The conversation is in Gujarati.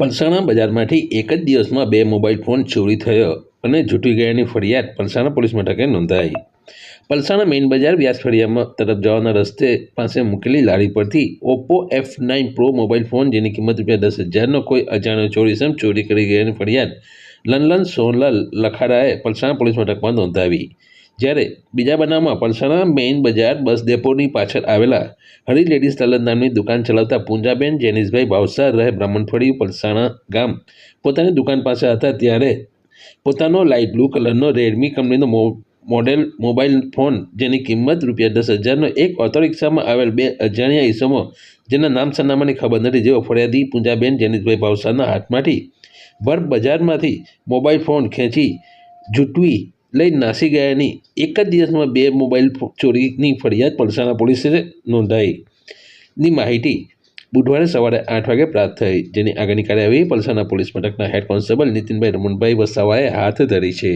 પલસાણા બજારમાંથી એક જ દિવસમાં બે મોબાઈલ ફોન ચોરી થયો અને જૂટી ગયાની ફરિયાદ પલસાણા પોલીસ મથકે નોંધાઈ. પલસાણા મેઇન બજાર વ્યાસ ફળિયામાં તરફ જવાના રસ્તે પાસે મૂકેલી લારી પરથી Oppo F nine pro mobile phone, જેની કિંમત રૂપિયા દસ હજારનો કોઈ અજાણ્યો ચોરી સમ ચોરી કરી ગયાની ફરિયાદ લનલન સોનલાલ લખાડાએ પલસાણા પોલીસ મથકમાં નોંધાવી. જ્યારે બીજા બનાવમાં પલસાણા મેઇન બજાર બસ ડેપોની પાછળ આવેલા હરી લેડીઝ તલન નામની દુકાન ચલાવતા પૂંજાબેન જેનીશભાઈ ભાવસાર રહે બ્રાહ્મણફળી પલસાણા ગામ. પોતાની દુકાન પાસે હતા ત્યારે પોતાનો લાઇટ બ્લુ કલરનો રેડમી કંપનીનો મોડેલ મોબાઈલ ફોન, જેની કિંમત રૂપિયા દસ હજારનો એક ઓટો રિક્ષામાં આવેલ બે અજાણ્યા ઈસમો, જેના નામ સરનામાની ખબર નથી જેઓ ફરિયાદી પૂંજાબેન જેનિશભાઈ ભાવસારના હાથમાંથી. ભર બજારમાંથી મોબાઈલ ફોન ખેંચી જૂટવી લઈ નાસી ગયાની એક જ દિવસમાં બે મોબાઈલ ચોરીની ફરિયાદ પલસાણા પોલીસે નોંધાઈ. ની માહિતી બુધવારે સવારે આઠ વાગે પ્રાપ્ત થઈ. જેની આગળની કાર્યવાહી પલસાણા પોલીસ મથકના હેડ કોન્સ્ટેબલ નીતિનભાઈ રમણભાઈ વસાવાએ હાથ ધરી છે.